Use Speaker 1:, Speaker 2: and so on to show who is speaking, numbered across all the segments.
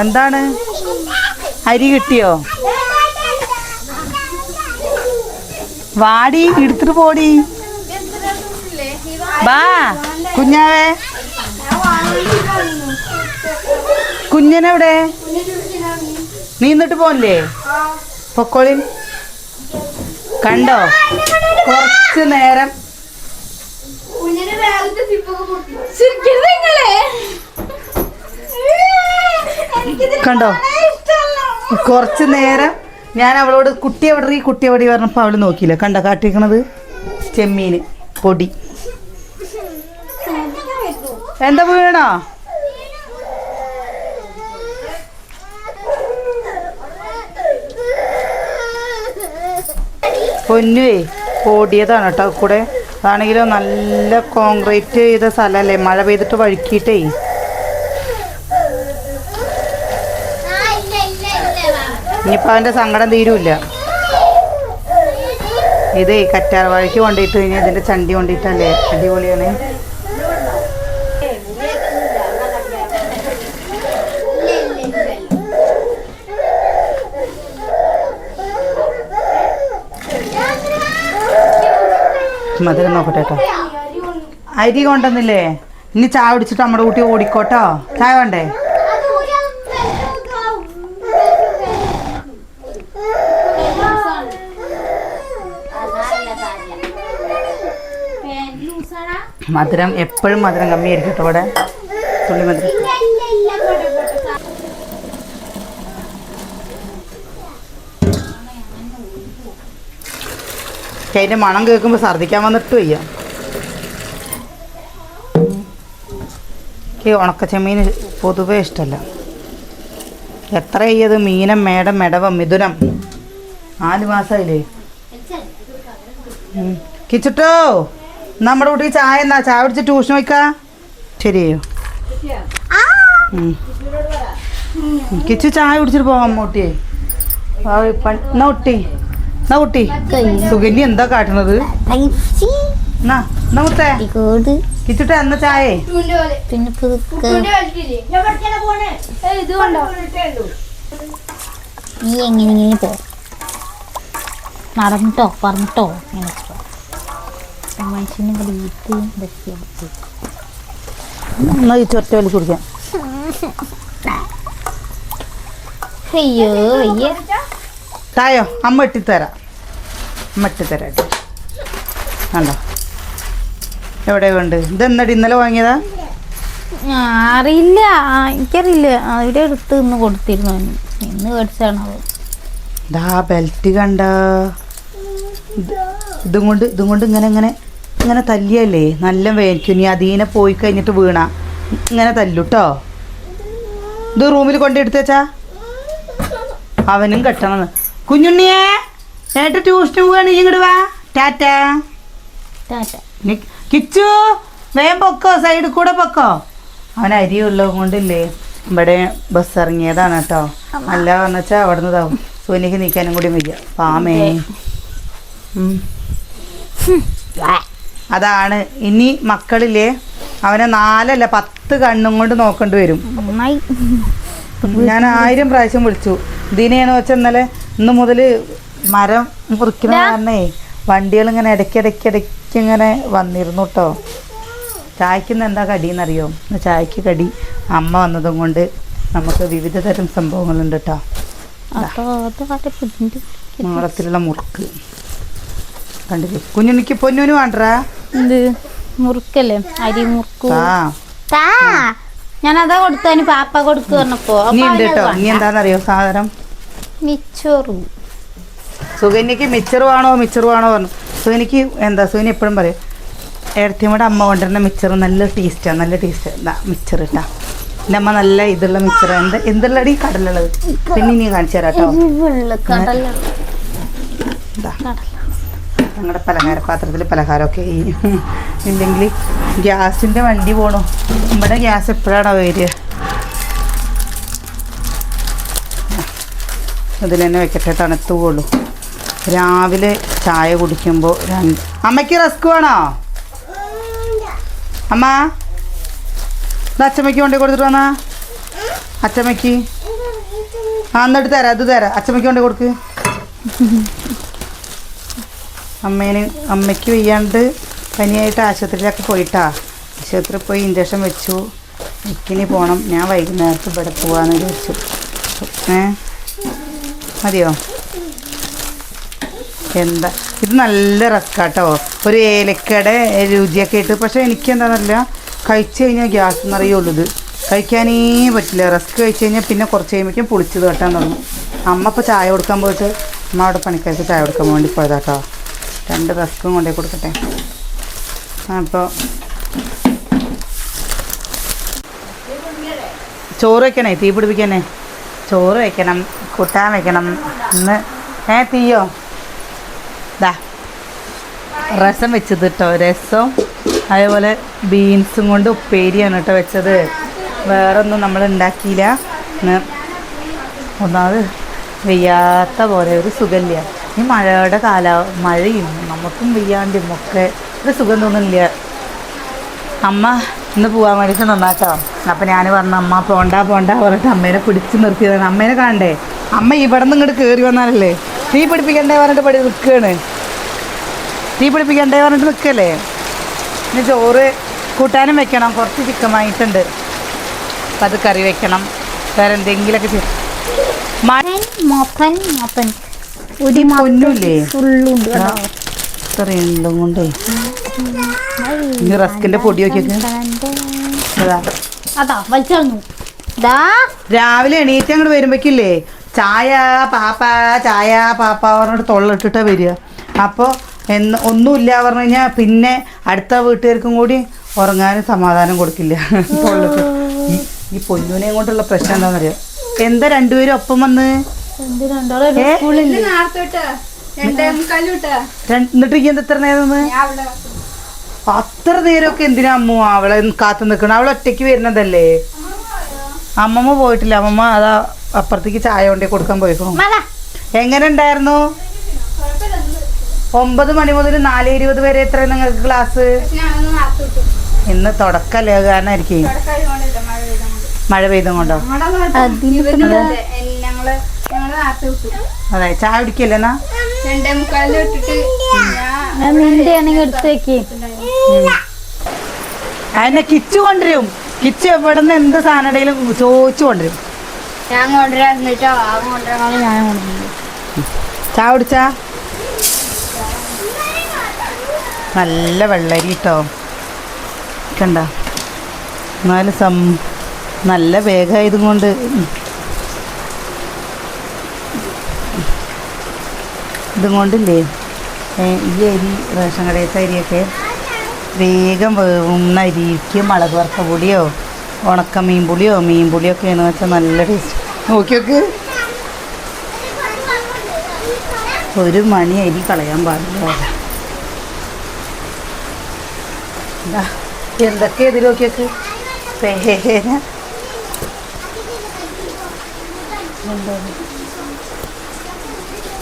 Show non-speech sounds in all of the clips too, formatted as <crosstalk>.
Speaker 1: എന്താണ്? അരി കിട്ടിയോ? വാടി എടുത്തിട്ട് പോടി. വാ കുഞ്ഞാവേ. കുഞ്ഞനെവിടെ? നീ എന്നിട്ട് പോന്നില്ലേ പൊക്കോളി. കണ്ടോ? കുറച്ച് നേരം കണ്ടോ? കുറച്ച് നേരം ഞാൻ അവളോട് കുട്ടി എവിടെ കുട്ടി എവിടെ പറഞ്ഞപ്പോൾ അവൾ നോക്കിയില്ല. കണ്ട കാട്ടിക്കണത് ചെമ്മീന് പൊടി. എന്താ വീണോ? പൊന്നുവേ ഓടിയതാണ് കേട്ടോ. കൂടെ അതാണെങ്കിലും നല്ല കോൺക്രീറ്റ് ചെയ്ത സ്ഥലമല്ലേ മഴ പെയ്തിട്ട് വഴുക്കിയിട്ടേ. ഇനിയിപ്പോൾ അവന്റെ സങ്കടം തീരൂല്ല. ഇതേ കറ്റാർ വാഴയ്ക്ക് കൊണ്ടിട്ട് കഴിഞ്ഞാൽ ഇതിന്റെ ചണ്ടി കൊണ്ടിട്ടല്ലേ? അടിപൊളിയാണ്. മധുരം നോക്കട്ടെ കേട്ടോ. അരി കൊണ്ടുവന്നില്ലേ? ഇനി ചായ കുടിച്ചിട്ട് നമ്മുടെ കുട്ടി ഓടിക്കോട്ടോ. ചായ വേണ്ടേ? മധുരം എപ്പോഴും മധുരം കമ്മിയായിരിക്കും കേട്ടോ ഇവിടെ തുള്ളി മധുരം. അതിന്റെ മണം കേൾക്കുമ്പോൾ ഛർദ്ദിക്കാൻ വന്നിട്ട് വയ്യ എനിക്ക് ഉണക്കച്ചെമ്മീൻ പൊതുവേ ഇഷ്ടമല്ല എത്ര ചെയ്യത് മീനം മേടം മെടവം മിഥുനം. നാല് മാസമായില്ലേ. കിച്ചിട്ടോ? നമ്മുടെ കുട്ടി ചായ എന്നാ ചായ കുടിച്ച് ട്യൂഷൻ വയ്ക്കാ ശരിയോ. കിച്ചു ചായ കുടിച്ചിട്ട് പോവാം മോട്ടിയെ. എന്നാ കുട്ടി? എന്നാ കുട്ടി? സുഗന്യ എന്താ കാട്ടണത്? കിച്ചിട്ട് എന്നാ ചായേ?
Speaker 2: പിന്നെ നീ എങ്ങനെ ഇങ്ങനെ പോ. നടന്നിട്ടോ പറഞ്ഞിട്ടോ? ഇങ്ങനെ മനുഷ്യനെ കളിയിട്ട് ഇതൊക്കെ
Speaker 1: എന്നാ ഈ ചൊറ്റ വലി കുടിക്കാം
Speaker 2: അയ്യോ അയ്യോ
Speaker 1: തായോ അമ്മ ഇട്ടിത്തരാം. അമ്മ ഇട്ടിത്തരാം ട്ടോ. കണ്ടോ? എവിടെ ഉണ്ട് ഇതെന്നടി ഇന്നലെ വാങ്ങിയതാ?
Speaker 2: അറിയില്ല. എനിക്കറിയില്ല. അവിടെ എടുത്ത് ഇന്ന് കൊടുത്തിരുന്നു. ഇന്ന് മേടിച്ചാണ്
Speaker 1: ദാ ബെൽറ്റ് കണ്ട? ഇതും കൊണ്ട് ഇതും കൊണ്ട് ഇങ്ങനെ ഇങ്ങനെ ഇങ്ങനെ തല്ലിയല്ലേ? നല്ല വേനിക്കും. നീ അതീനെ പോയി കഴിഞ്ഞിട്ട് വീണ. ഇങ്ങനെ തല്ലുട്ടോ? ഇത് റൂമിൽ കൊണ്ടെടുത്തേച്ചാ അവനും കെട്ടണം. കുഞ്ഞുണ്ണിയേ ഏട്ട ട്യൂഷന് പോവാണ്. ഇങ്ങോട്ട് വാ. ടാറ്റ.
Speaker 2: ടാറ്റ.
Speaker 1: കിച്ചു വേഗം പൊക്കോ സൈഡിൽ കൂടെ പൊക്കോ? അവൻ അരിയുള്ളത് കൊണ്ടില്ലേ? ഇവിടെ ബസ് ഇറങ്ങിയതാണ് കേട്ടോ. അല്ല എന്ന് വെച്ചാൽ അവിടെ നിന്ന് സോനിക്ക് നിൽക്കാനും കൂടി വയ്യ. പാമേ. അതാണ്. ഇനി മക്കളില്ലേ അവനെ നാലല്ല പത്ത് കണ്ണും കൊണ്ട് നോക്കേണ്ടി വരും. ഞാൻ ആയിരം പ്രാവശ്യം വിളിച്ചു. ദിനേന്ന് വെച്ചാൽ ഇന്നലെ ഇന്ന് മുതൽ മരം മുറിക്കുന്ന കാരണേ വണ്ടികൾ ഇങ്ങനെ ഇടയ്ക്കിടയ്ക്ക് ഇടയ്ക്ക് ഇങ്ങനെ വന്നിരുന്നു കേട്ടോ ചായക്കുന്ന എന്താ കടിയെന്നറിയോ ഇന്ന് ചായക്ക് കടി. അമ്മ വന്നതും കൊണ്ട് നമുക്ക് വിവിധ തരം സംഭവങ്ങളുണ്ട് കേട്ടോ
Speaker 2: വളരെ
Speaker 1: മുറുക്ക്. കണ്ടില്ലേ? കുഞ്ഞുനിക്ക് പൊന്നുന് വേണ്ടടാ.
Speaker 2: എന്ത്? മുറുക്കല്ലേ? അരി മുറുക്കു. ഞാൻ അതാ കൊടുത്താ പാപ്പ കൊടുക്കു പറഞ്ഞപ്പോ.
Speaker 1: നീ ഉണ്ട് കേട്ടോ ഇനി എന്താണെന്നറിയോ സാധനം?
Speaker 2: മിച്ചോറു.
Speaker 1: സുഗന്യക്ക് മിച്ചറ് വേണോ മിച്ചറ് വേണോ പറഞ്ഞു. സുഗനിക്ക് എന്താ സുകന്യ എപ്പോഴും പറയും ഏടത്തിയമ്മയുടെ അമ്മ കൊണ്ടുവരുന്ന മിച്ചർ നല്ല ടേസ്റ്റാണ് നല്ല ടേസ്റ്റ് എന്താ മിച്ചർ ഇട്ടാ എന്റെ അമ്മ നല്ല ഇതുള്ള മിച്ചർ എന്ത് എന്തുള്ളടി? കടലുള്ളത്. പിന്നെ നീ കാണിച്ചു തരാം കേട്ടോ ഞങ്ങളുടെ പലഹാര പാത്രത്തിൽ പലഹാരമൊക്കെ ഇല്ലെങ്കിൽ ഗ്യാസിന്റെ വണ്ടി പോണു. നമ്മുടെ ഗ്യാസ് എപ്പോഴാണോ വരിക? ഇതിൽ തന്നെ വെക്കട്ടെ തണുത്ത് പോകുള്ളൂ രാവിലെ ചായ കുടിക്കുമ്പോൾ രണ്ട് അമ്മയ്ക്ക് റസ്ക് വേണോ? അമ്മ ഇത് അച്ചമ്മയ്ക്ക് കൊണ്ടു കൊടുത്തിട്ട് വന്നാ? അച്ചമ്മയ്ക്ക്? ആ എന്നിട്ട് തരാം അത് തരാം. അച്ഛമ്മയ്ക്ക് കൊണ്ടു കൊടുക്ക്. അമ്മേന് അമ്മയ്ക്ക് വയ്യാണ്ട് പനിയായിട്ട് ആശുപത്രിയിലൊക്കെ പോയിട്ടാ. ആശുപത്രിയിൽ പോയി ഇഞ്ചക്ഷൻ വെച്ചു. എനിക്കിനി പോകണം ഞാൻ വൈകുന്നേരത്ത് ഇവിടെ പോവാന്ന് വിചാരിച്ചു. ഏ? മതിയോ? എന്താ? ഇത് നല്ല റസ്കാട്ടോ ഒരു ഏലക്കയുടെ രുചിയൊക്കെ ഇട്ട്. പക്ഷേ എനിക്കെന്താണെന്നല്ല കഴിച്ചു കഴിഞ്ഞാൽ ഗ്യാസ് നിറയുള്ളൂ ഇത്. കഴിക്കാനേ പറ്റില്ല. റസ്ക് കഴിച്ചു കഴിഞ്ഞാൽ പിന്നെ കുറച്ച് കഴിയുമ്പോഴേക്കും പുളിച്ചത് തട്ടാൻ തുടങ്ങും. അമ്മ ഇപ്പോൾ ചായ കൊടുക്കാൻ പോയിട്ട് അമ്മ അവിടെ പണിക്കാർക്ക് ചായ കൊടുക്കാൻ വേണ്ടി പോയതാട്ടോ. രണ്ട് റസ്കും കൊണ്ടേ കൊടുക്കട്ടെ. അപ്പോൾ ചോറ് വയ്ക്കണേ തീ പിടിപ്പിക്കണേ. ചോറ് വയ്ക്കണം കൂട്ടാൻ വയ്ക്കണം ഇന്ന്. ഏ തീയോ? ദാ രസം വെച്ചത് കേട്ടോ രസം. അതേപോലെ ബീൻസും കൊണ്ട് ഉപ്പേരിയാണ് കേട്ടോ വെച്ചത്. വേറെ ഒന്നും നമ്മൾ ഉണ്ടാക്കിയില്ല ഒന്നാമത് വയ്യാത്ത പോലെ ഒരു സുഖമില്ല ഈ മഴയുടെ കാല മഴയും നമുക്കും വെയ്യാണ്ടും ഒക്കെ ഒരു സുഖം തോന്നുന്നില്ല. അമ്മ ഇന്ന് പോകാൻ വേണ്ടിയിട്ട് നന്നാക്കാം. അപ്പം ഞാൻ പറഞ്ഞു അമ്മ പോണ്ട പോണ്ട പറഞ്ഞിട്ട് അമ്മേനെ പിടിച്ച് നിർത്തിയതാണ്. അമ്മേനെ കാണണ്ടേ? അമ്മ ഇവിടെ നിന്ന് ഇങ്ങോട്ട് കയറി വന്നാലല്ലേ? തീ പിടിപ്പിക്കണ്ടേ പറഞ്ഞിട്ട് പടി നിൽക്കുകയാണ് തീ പിടിപ്പിക്കണ്ടേ പറഞ്ഞിട്ട് നിൽക്കല്ലേ? ഇനി ചോറ് കൂട്ടാനും വെക്കണം. കുറച്ച് ചിക്കൻ വാങ്ങിയിട്ടുണ്ട്. അപ്പം അത് കറി വെക്കണം. വേറെ എന്തെങ്കിലുമൊക്കെ ചെയ്യും
Speaker 2: മൊപ്പൻ മൊപ്പൻ ഒരു
Speaker 1: പൊന്നുമില്ലേ
Speaker 2: ഫുള്ളുണ്ട് കേട്ടോ.
Speaker 1: ഇത്രയുണ്ടും കൊണ്ടേ. ഇനി റസ്കിന്റെ പൊടി നോക്കിയൊക്കെ അതാ. രാവിലെ എണീറ്റ് അങ്ങോട്ട് വരുമ്പോഴേക്കില്ലേ ചായ പാപ്പ ചായ പാപ്പ പറഞ്ഞിട്ട് തൊള്ളിട്ടിട്ടാ വരിക. അപ്പോൾ എന്ന് ഒന്നുമില്ല പറഞ്ഞു കഴിഞ്ഞാൽ പിന്നെ അടുത്ത വീട്ടുകാർക്കും കൂടി ഉറങ്ങാനും സമാധാനം കൊടുക്കില്ല. തൊള്ളിട്ട്. ഈ പൊന്നുവിനെ കൊണ്ടുള്ള പ്രശ്നം എന്താണെന്നറിയാം എന്താ രണ്ടുപേരും ഒപ്പം വന്ന്? എന്നിട്ട് ഇത്ര നേരം അത്ര നേരമൊക്കെ എന്തിനാ അമ്മ അവളെ കാത്തു നിൽക്കണം അവൾ ഒറ്റയ്ക്ക് വരുന്നതല്ലേ? അമ്മമ്മ പോയിട്ടില്ല. അമ്മമ്മ അതാ അപ്പുറത്തേക്ക് ചായ കൊണ്ടേ കൊടുക്കാൻ പോയിക്കോ എങ്ങനെ ഉണ്ടായിരുന്നു? ഒമ്പത് മണി മുതൽ നാല് ഇരുപത് വരെ എത്ര നിങ്ങൾക്ക് ക്ലാസ്? ഇന്ന് തുടക്കല്ലേ കാരണമായിരിക്കും
Speaker 3: മഴ
Speaker 1: പെയ്തും കൊണ്ടോ അതെ ചായ കുടിക്കല്ലേ എന്നാ?
Speaker 3: രണ്ടേ മുക്കാലിൽ ഇട്ടിട്ട് ഞാൻ
Speaker 2: നിന്റെ ആണെങ്കിൽ എടുത്ത് വെക്ക്.
Speaker 1: അതിനെ കിച്ചു കൊണ്ടുവരും. കിച്ചു എവിടെ നിന്ന് എന്ത് സാധനടയിലും ചോദിച്ചു കൊണ്ടുവരും.
Speaker 3: ഞാൻ കൊണ്ടുവരാന്നിട്ടോ കൊണ്ടുവരാൻ
Speaker 2: ഞാൻ
Speaker 1: ചായ കുടിച്ചാ? നല്ല വെള്ളരി കേട്ടോ. കണ്ട? എന്നാലും സം നല്ല വേഗമായതും കൊണ്ട്. ഇതും കൊണ്ടില്ലേ ഈ അരി റേഷൻ കടയത്തെ അരിയൊക്കെ വേഗം വേവുന്ന അരിക്ക് മുളക് വറുത്ത പൊടിയോ ഉണക്ക മീൻ പുളിയോ മീൻ പുളിയോ ഒക്കെയാണെന്ന് വെച്ചാൽ നല്ല ടേസ്റ്റ് നോക്കി നോക്ക്. ഒരു മണി അരി കളയാൻ പാടില്ല. എന്തൊക്കെ ഇതിൽ നോക്കിയൊക്കെ പേന?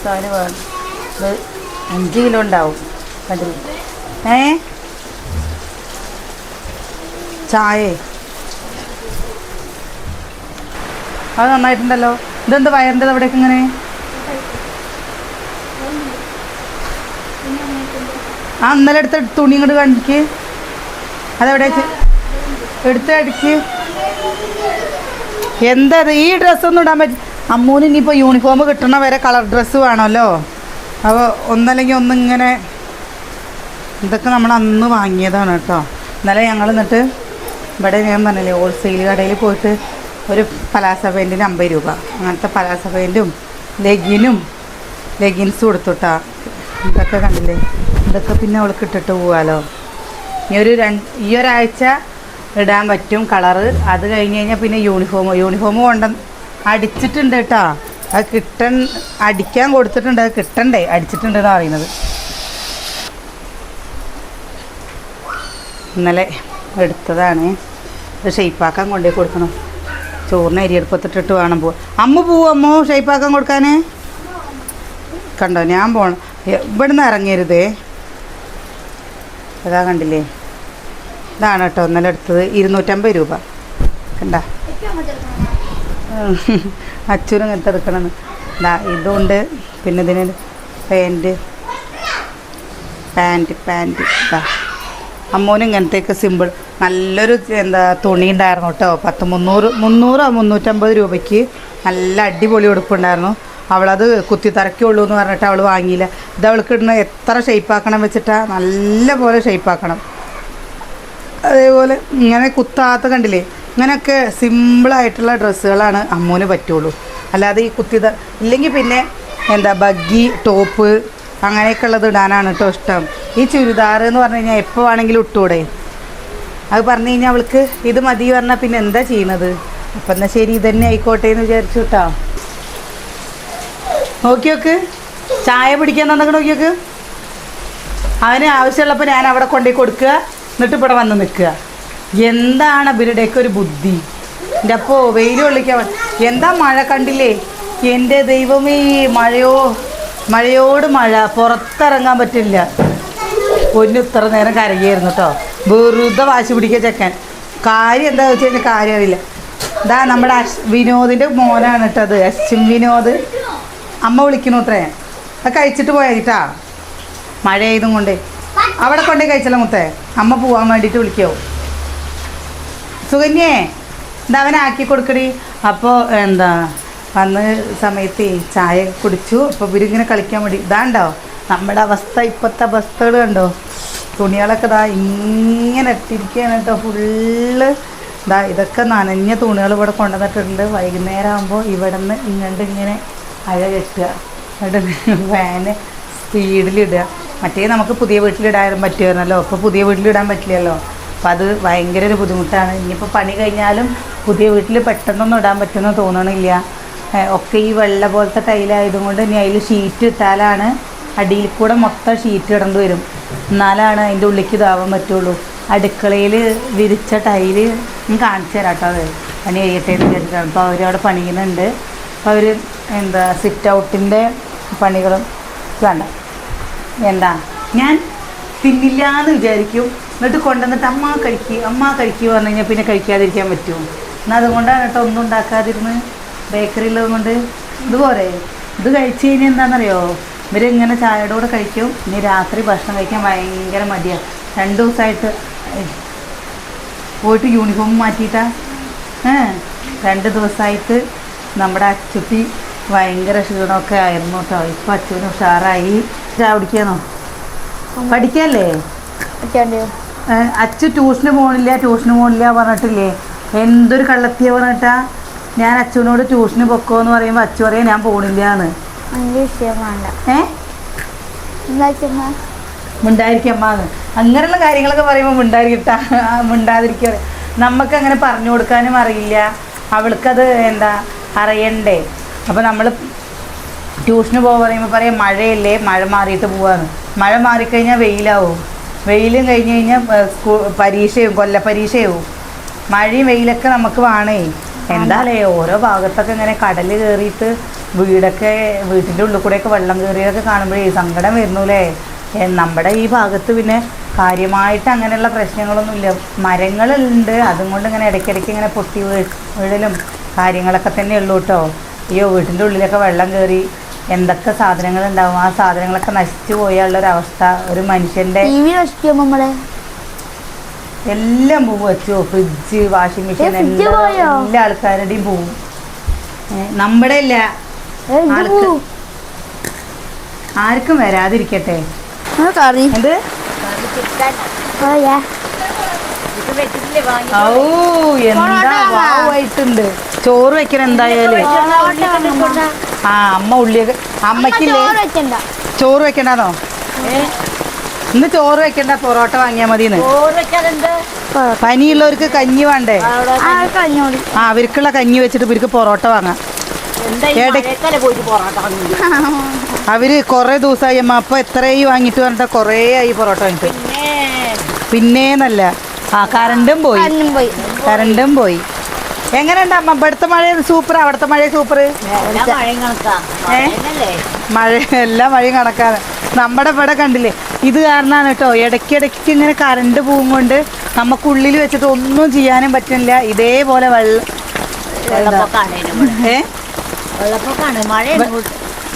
Speaker 1: സാധനം വേണം. അഞ്ച് കിലോ ഉണ്ടാവും. അതിൽ. ഏ? ചായ? അത് നന്നായിട്ടുണ്ടല്ലോ. ഇതെന്ത് വയറിന്റെ അവിടേക്ക് ഇങ്ങനെ? ആ ഇന്നലെ എടുത്ത തുണി ഇങ്ങോട്ട് കണ്ടിക്ക്. അതെവിടെ എടുത്ത് അടിക്ക് എന്താ ഈ ഡ്രസ്സൊന്നും ഇടാൻ പറ്റും അമ്മൂന് ഇനിയിപ്പോൾ യൂണിഫോം കിട്ടണ വരെ കളർ ഡ്രസ്സ് വേണമല്ലോ. അപ്പോൾ ഒന്നല്ലെങ്കിൽ ഒന്നിങ്ങനെ ഇതൊക്കെ നമ്മൾ അന്ന് വാങ്ങിയതാണ് കേട്ടോ. ഇന്നലെ ഞങ്ങൾ എന്നിട്ട് ഇവിടെ ഞാൻ പറഞ്ഞില്ലേ ഹോൾസെയിൽ കടയിൽ പോയിട്ട് ഒരു പലാസ പാന്റിന് അമ്പത് രൂപ. അങ്ങനത്തെ പലാസ പാന്റും ലെഗിനും ലെഗിൻസ് കൊടുത്തുട്ടാ ഇതൊക്കെ കണ്ടില്ലേ? ഇതൊക്കെ പിന്നെ അവൾക്ക് ഇട്ടിട്ട് പോവാലോ. ഈ ഒരു രണ്ട് ഈ ഒരാഴ്ച ഇടാൻ പറ്റും കളറ് അത് കഴിഞ്ഞ് കഴിഞ്ഞാൽ പിന്നെ യൂണിഫോം യൂണിഫോം കൊണ്ട അടിച്ചിട്ടുണ്ട് കേട്ടോ. അത് കിട്ടൻ അടിക്കാൻ കൊടുത്തിട്ടുണ്ട് അത് കിട്ടണ്ടേ? അടിച്ചിട്ടുണ്ട് എന്നാണ് പറയുന്നത്. ഇന്നലെ എടുത്തതാണ്. ഇത് ഷെയ്പ്പാക്കാൻ കൊണ്ടുപോയി കൊടുക്കണം. ചോറിന് അരി എടുപ്പത്തിട്ടിട്ട് വേണം പോവാൻ അമ്മ പോവും അമ്മ ഷെയ്പ്പാക്കാൻ കൊടുക്കാൻ? കണ്ടോ ഞാൻ പോണം. ഇവിടുന്ന് ഇറങ്ങരുതേ. അതാ കണ്ടില്ലേ? ഇതാണ് കേട്ടോ ഇന്നലെ എടുത്തത്. ഇരുന്നൂറ്റമ്പത് രൂപ. കണ്ട? അച്ഛനും ഇങ്ങനത്തെ എടുക്കണം ഇതാ ഇതുണ്ട്. പിന്നെ ഇതിന് പാന്റ് പാന്റ് പാന്റ് ഇതാ ഇങ്ങനത്തെ ഇങ്ങനത്തെയൊക്കെ സിമ്പിൾ നല്ലൊരു എന്താ തുണി ഉണ്ടായിരുന്നു കേട്ടോ. പത്ത് മുന്നൂറ് മുന്നൂറോ മുന്നൂറ്റമ്പത് രൂപയ്ക്ക് നല്ല അടിപൊളി ഉടുപ്പുണ്ടായിരുന്നു. അവളത് കുത്തി തറയ്ക്കുള്ളൂ എന്ന് പറഞ്ഞിട്ട് അവൾ വാങ്ങിയില്ല. ഇത് അവൾക്ക് ഇടുന്ന എത്ര ഷെയ്പ്പാക്കണം വെച്ചിട്ടാ നല്ല പോലെ ഷെയ്പ്പാക്കണം അതേപോലെ ഇങ്ങനെ കുത്താത്ത കണ്ടില്ലേ? ഇങ്ങനെയൊക്കെ സിമ്പിളായിട്ടുള്ള ഡ്രസ്സുകളാണ് അമ്മൂന് പറ്റുള്ളൂ. അല്ലാതെ ഈ കുത്തിത ഇല്ലെങ്കിൽ പിന്നെ എന്താ ബഗ്ഗി ടോപ്പ് അങ്ങനെയൊക്കെ ഉള്ളത് ഇടാനാണ് കേട്ടോ ഇഷ്ടം. ഈ ചുരിദാർ എന്ന് പറഞ്ഞു കഴിഞ്ഞാൽ എപ്പോൾ വേണമെങ്കിലും ഇട്ടൂടെ അത് പറഞ്ഞു കഴിഞ്ഞാൽ അവൾക്ക് ഇത് മതി പറഞ്ഞാൽ പിന്നെ എന്താ ചെയ്യണത് അപ്പം എന്നാൽ ശരി ഇതന്നെ ആയിക്കോട്ടെ എന്ന് വിചാരിച്ചു കേട്ടോ നോക്കി നോക്ക്. ചായ പിടിക്കാൻ തന്നൊക്കെ നോക്കി നോക്ക്. അവന് ആവശ്യമുള്ളപ്പോൾ ഞാൻ അവിടെ കൊണ്ടുപോയി കൊടുക്കുക. എന്നിട്ട് ഇവിടെ വന്ന് നിൽക്കുക. എന്താണ് ഇവരുടെയൊക്കെ ഒരു ബുദ്ധി? എന്റെ അപ്പോ വെയിൽ കൊള്ളിക്കാൻ എന്താ മഴ കണ്ടില്ലേ? എന്റെ ദൈവമേ മഴയോ മഴയോട് മഴ പുറത്തിറങ്ങാൻ പറ്റില്ല. പൊന്നു ഇത്ര നേരം കരകിയായിരുന്നു കേട്ടോ വെറുതെ വാശി പിടിക്കുക ചെക്കൻ. കാര്യം എന്താ വെച്ച് കഴിഞ്ഞാൽ കാര്യം അറിയില്ല. ഇതാ നമ്മുടെ അശ് വിനോദിന്റെ മോനാണ് കേട്ടോ അത്. അശ്വിൻ വിനോദ്. അമ്മ വിളിക്കണു അത്രേ. അത് കഴിച്ചിട്ട് പോയായിട്ടാ മഴ ആയതും കൊണ്ട്. അവിടെ കൊണ്ടേ കഴിച്ചല്ലോ മുത്തേ. അമ്മ പോവാൻ വേണ്ടിയിട്ട് വിളിക്കോ സുകന്യേ എന്താ അവനാക്കി കൊടുക്കടി. അപ്പോൾ എന്താ വന്ന് സമയത്ത് ചായ കുടിച്ചു. അപ്പോൾ ഇവരിങ്ങനെ കളിക്കാൻ വേണ്ടി ഇതാണ്ടോ നമ്മുടെ അവസ്ഥ ഇപ്പോഴത്തെ അവസ്ഥകൾ കണ്ടോ? തുണികളൊക്കെ ഇതാ ഇങ്ങനെ ഇട്ടിരിക്കുകയാണ് കേട്ടോ. ഫുള്ള് ഇതാ ഇതൊക്കെ നനഞ്ഞ തുണികൾ ഇവിടെ കൊണ്ടുവന്നിട്ടുണ്ട്. വൈകുന്നേരം ആകുമ്പോൾ ഇവിടെ നിന്ന് ഇങ്ങോട്ട് ഇങ്ങനെ അഴ കെട്ടുക. എന്നിട്ട് ഫാന് സ്പീഡിലിടുക. മറ്റേ നമുക്ക് പുതിയ വീട്ടിലിടാൻ പറ്റുമായിരുന്നല്ലോ. ഇപ്പോൾ പുതിയ വീട്ടിലിടാൻ പറ്റില്ലല്ലോ. അപ്പം അത് ഭയങ്കര ഒരു ബുദ്ധിമുട്ടാണ്. ഇനിയിപ്പോൾ പണി കഴിഞ്ഞാലും പുതിയ വീട്ടിൽ പെട്ടെന്നൊന്നും ഇടാൻ പറ്റുമെന്ന് തോന്നണില്ല. ഒക്കെ ഈ വെള്ള പോലത്തെ ടൈലായതുകൊണ്ട് ഇനി അതിൽ ഷീറ്റ് ഇട്ടാലാണ് അടിയിൽ കൂടെ മൊത്തം ഷീറ്റ് ഇടേണ്ടി വരും. എന്നാലാണ് അതിന്റെ ഉള്ളിലേക്ക് ഇതാവാൻ പറ്റുള്ളൂ. അടുക്കളയിൽ വിരിച്ച ടൈൽ ഞാൻ കാണിച്ചു തരാം കേട്ടോ അത്. പണി കഴിയട്ടെ എന്ന് വിചാരിച്ചിട്ടാണ്. അപ്പോൾ അവരവിടെ പണിയുന്നുണ്ട്. അപ്പോൾ അവർ എന്താ സിറ്റ് ഔട്ടിന്റെ പണികളും വേണ്ട. എന്താ? ഞാൻ തിന്നില്ല എന്ന് വിചാരിക്കും. എന്നിട്ട് കൊണ്ടുവന്നിട്ട് അമ്മ കഴിക്കുക അമ്മ കഴിക്കുക പറഞ്ഞു കഴിഞ്ഞാൽ പിന്നെ കഴിക്കാതിരിക്കാൻ പറ്റുമോ? എന്നാൽ അതുകൊണ്ടാണ് കേട്ടോ ഒന്നും ഉണ്ടാക്കാതിരുന്ന് ബേക്കറിയുള്ളത് കൊണ്ട്. ഇതുപോലെ ഇത് കഴിച്ചു കഴിഞ്ഞാൽ എന്താണെന്നറിയോ? ഇവരിങ്ങനെ ചായയുടെ കൂടെ കഴിക്കും. ഇനി രാത്രി ഭക്ഷണം കഴിക്കാൻ ഭയങ്കര മടിയാണ് രണ്ട് ദിവസമായിട്ട് പോയിട്ട് യൂണിഫോം മാറ്റിയിട്ടാ. രണ്ട് ദിവസമായിട്ട് നമ്മുടെ അച്ചുപ്പി ഭയങ്കര ക്ഷീണമൊക്കെ ആയിരുന്നു കേട്ടോ. ഇപ്പം അച്ചുവിന് ഉഷാറായി. ചായ കുടിക്കാനോ? പഠിക്കല്ലേ? ഏ, അച്ചു ട്യൂഷന് പോകണില്ല ട്യൂഷന് പോകണില്ല പറഞ്ഞിട്ടില്ലേ? എന്തൊരു കള്ളത്തിയ പറഞ്ഞിട്ടാ? ഞാൻ അച്ഛനോട് ട്യൂഷന് പൊക്കോ എന്ന് പറയുമ്പോൾ അച്ചു പറയാം ഞാൻ പോകണില്ല എന്ന്. മിണ്ടായിരിക്കമ്മാന്ന് അങ്ങനെയുള്ള കാര്യങ്ങളൊക്കെ പറയുമ്പോൾ മിണ്ടായിരിക്കട്ട മിണ്ടാതിരിക്കുക. നമുക്ക് അങ്ങനെ പറഞ്ഞു കൊടുക്കാനും അറിയില്ല. അവൾക്കത് എന്താ അറിയണ്ടേ. അപ്പോൾ നമ്മൾ ട്യൂഷന് പോകാൻ പറയുമ്പോൾ പറയാം മഴയല്ലേ മഴ മാറിയിട്ട് പോവാന്ന്. മഴ മാറിക്കഴിഞ്ഞാൽ വെയിലാവും. വെയിലും കഴിഞ്ഞ് കഴിഞ്ഞാൽ സ്കൂൾ പരീക്ഷയും കൊല്ല മഴയും വെയിലൊക്കെ നമുക്ക് വേണേ. എന്താലേ ഓരോ ഭാഗത്തൊക്കെ ഇങ്ങനെ കടൽ കയറിയിട്ട് വീടൊക്കെ വീട്ടിന്റെ ഉള്ളിൽ കൂടെയൊക്കെ വെള്ളം കയറിയതൊക്കെ കാണുമ്പോഴേ സങ്കടം വരുന്നുല്ലേ നമ്മുടെ ഈ ഭാഗത്ത് പിന്നെ കാര്യമായിട്ട് അങ്ങനെയുള്ള പ്രശ്നങ്ങളൊന്നുമില്ല. മരങ്ങളുണ്ട്. അതും കൊണ്ട് ഇങ്ങനെ ഇടയ്ക്കിടയ്ക്ക് ഇങ്ങനെ പൊട്ടി വീഴലും കാര്യങ്ങളൊക്കെ തന്നെ ഉള്ളൂ കേട്ടോ അയ്യോ വീട്ടിന്റെ ഉള്ളിലൊക്കെ വെള്ളം കയറി എന്തൊക്കെ സാധനങ്ങൾ ഉണ്ടാവും ആ സാധനങ്ങളൊക്കെ നശിച്ചു പോയുള്ള ഒരു
Speaker 2: അവസ്ഥ. ഒരു മനുഷ്യന്റെ നമ്മളെ?
Speaker 1: എല്ലാം പോവും. വെച്ചോ ഫ്രിഡ്ജ് വാഷിംഗ് മെഷീൻ എല്ലാ ആൾക്കാരുടെയും പോവും. നമ്മുടെ അല്ല. ആർക്കും വരാതിരിക്കട്ടെ. എന്ത്. ഔ എന്താ വാവായിട്ടുണ്ട് ചോറ് വെക്കണം എന്തായാലും. ആ അമ്മ ഉള്ളിയൊക്കെ അമ്മക്കില്ലേ
Speaker 2: ചോറ് വെക്കണ്ടോ.
Speaker 1: ഇന്ന് ചോറ് വെക്കണ്ട പൊറോട്ട വാങ്ങിയാ മതിന്ന്.
Speaker 2: പൊറോട്ട.
Speaker 1: പനിയുള്ളവർക്ക് കഞ്ഞി വേണ്ടേ?
Speaker 2: ആ,
Speaker 1: അവർക്കുള്ള കഞ്ഞി വെച്ചിട്ട് ഇവർക്ക് പൊറോട്ട വാങ്ങാം. അവർ കൊറേ ദിവസമായി അമ്മ അപ്പൊ എത്രയായി വാങ്ങിട്ട് പറഞ്ഞിട്ട് കൊറേ ആയി പൊറോട്ട വാങ്ങിട്ട് പിന്നേന്നല്ല. ആ കറണ്ടും പോയി. കറണ്ടും പോയി. എങ്ങനെയുണ്ട് അമ്മ? ഇവിടുത്തെ മഴ സൂപ്പർ അവിടുത്തെ മഴ സൂപ്പർ മഴ എല്ലാ മഴയും കണക്കാണ്. നമ്മുടെ ഇവിടെ കണ്ടില്ലേ ഇത് കാരണമാണ് കേട്ടോ. ഇടയ്ക്കിടയ്ക്ക് ഇങ്ങനെ കറണ്ട് പോകും കൊണ്ട് നമുക്കുള്ളിൽ വെച്ചിട്ട് ഒന്നും ചെയ്യാനും പറ്റുന്നില്ല. ഇതേപോലെ വെള്ളം. ഏ?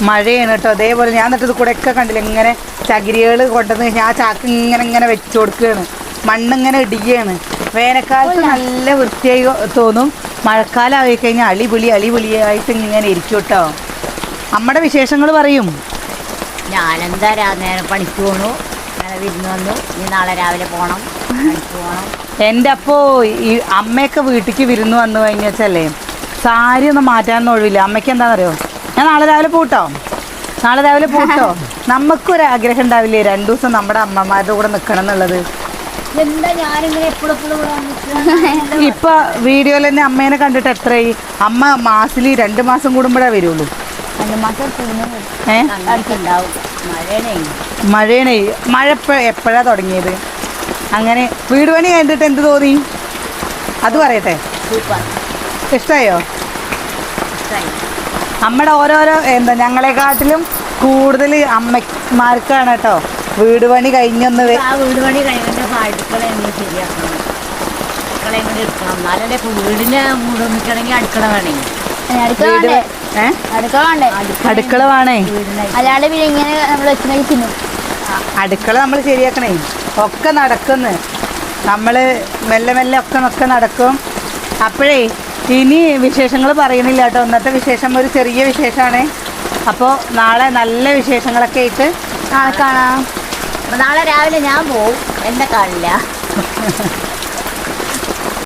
Speaker 4: മഴയാണ്
Speaker 1: കേട്ടോ. അതേപോലെ ഞാൻ എന്നിട്ട് ഇത് കൂടെ ഒക്കെ കണ്ടില്ല ഇങ്ങനെ ചകിരികൾ കൊണ്ടുവന്ന് ഞാൻ ചാക്ക് ഇങ്ങനെ ഇങ്ങനെ വെച്ചു കൊടുക്കുകയാണ്. മണ്ണിങ്ങനെ ഇടിക്കുകയാണ് വേനൽക്കാലത്ത് നല്ല വൃത്തിയായി തോന്നും. മഴക്കാലം ആയി കഴിഞ്ഞാൽ അളിപൊളി അളിപൊളിയായിട്ട് ഇങ്ങനെ ഇരിക്കും കേട്ടോ അമ്മയുടെ വിശേഷങ്ങൾ പറയും.
Speaker 4: ഞാനെന്താ രാ നേരം പണിക്ക് പോണു. അങ്ങനെ വിരുന്ന് വന്നു. ഇനി നാളെ രാവിലെ പോകണം പണിക്ക് പോണം.
Speaker 1: എന്റെ അപ്പോൾ ഈ അമ്മയൊക്കെ വീട്ടിലേക്ക് വിരുന്ന് വന്നു കഴിഞ്ഞാച്ചല്ലേ സാരി ഒന്നും മാറ്റാനൊന്നും ഒഴിവില്ല. അമ്മയ്ക്ക് എന്താണെന്നറിയോ ഞാൻ നാളെ രാവിലെ പോട്ടോ. നാളെ രാവിലെ പോട്ടോ. <laughs> നമുക്കൊരു ആഗ്രഹം ഉണ്ടാവില്ലേ? രണ്ടു ദിവസം നമ്മുടെ അമ്മമാരുടെ കൂടെ നിൽക്കണം എന്നുള്ളത്. <laughs> ഇപ്പൊ വീഡിയോയിൽ തന്നെ അമ്മേനെ കണ്ടിട്ട് എത്രയായി? അമ്മ മാസത്തിൽ രണ്ട് മാസം കൂടുമ്പോഴേ വരുള്ളൂ.
Speaker 4: മഴയാണേ.
Speaker 1: മഴ എപ്പോഴാ തുടങ്ങിയത്? അങ്ങനെ വീട് പണി കണ്ടിട്ട് എന്ത് തോന്നി? അത് പറയട്ടെ. ഇഷ്ടമായോ നമ്മുടെ ഓരോരോ എന്താ ഞങ്ങളെക്കാട്ടിലും കൂടുതൽ അമ്മമാർക്കാണ് കേട്ടോ. വീട് പണി കഴിഞ്ഞൊന്ന്
Speaker 4: വീട് പണി കഴിഞ്ഞിട്ട് അടുക്കള എങ്ങനെ ശരിയാക്കണം. അടുക്കള എങ്ങനെ എടുക്കണം. എന്നാലല്ലേ ഇപ്പൊ വീടിന്റെ മൂടൊന്നിക്കണമെങ്കിൽ അടുക്കള വേണേ.
Speaker 3: അടുക്കള വേണ്ടേ? അടുക്കള വേണ്ടേ?
Speaker 1: അടുക്കള വേണേ.
Speaker 3: അല്ലാണ്ട് പിന്നെ ഇങ്ങനെ നമ്മൾ വെച്ചിട്ടുണ്ടെങ്കിൽ തിന്നും.
Speaker 1: അടുക്കള നമ്മൾ ശരിയാക്കണേ. ഒക്കെ നടക്കുന്നു. നമ്മൾ മെല്ലെ മെല്ലെ ഒക്കെ ഒക്കെ നടക്കും. അപ്പോഴേ ഇനി വിശേഷങ്ങൾ പറയുന്നില്ല കേട്ടോ. ഇന്നത്തെ വിശേഷം ഒരു ചെറിയ വിശേഷമാണ് അപ്പോൾ നാളെ നല്ല വിശേഷങ്ങളൊക്കെ ആയിട്ട്
Speaker 3: കാണാം.
Speaker 4: നാളെ രാവിലെ ഞാൻ പോവും. എന്നെ കാണില്ല. <laughs>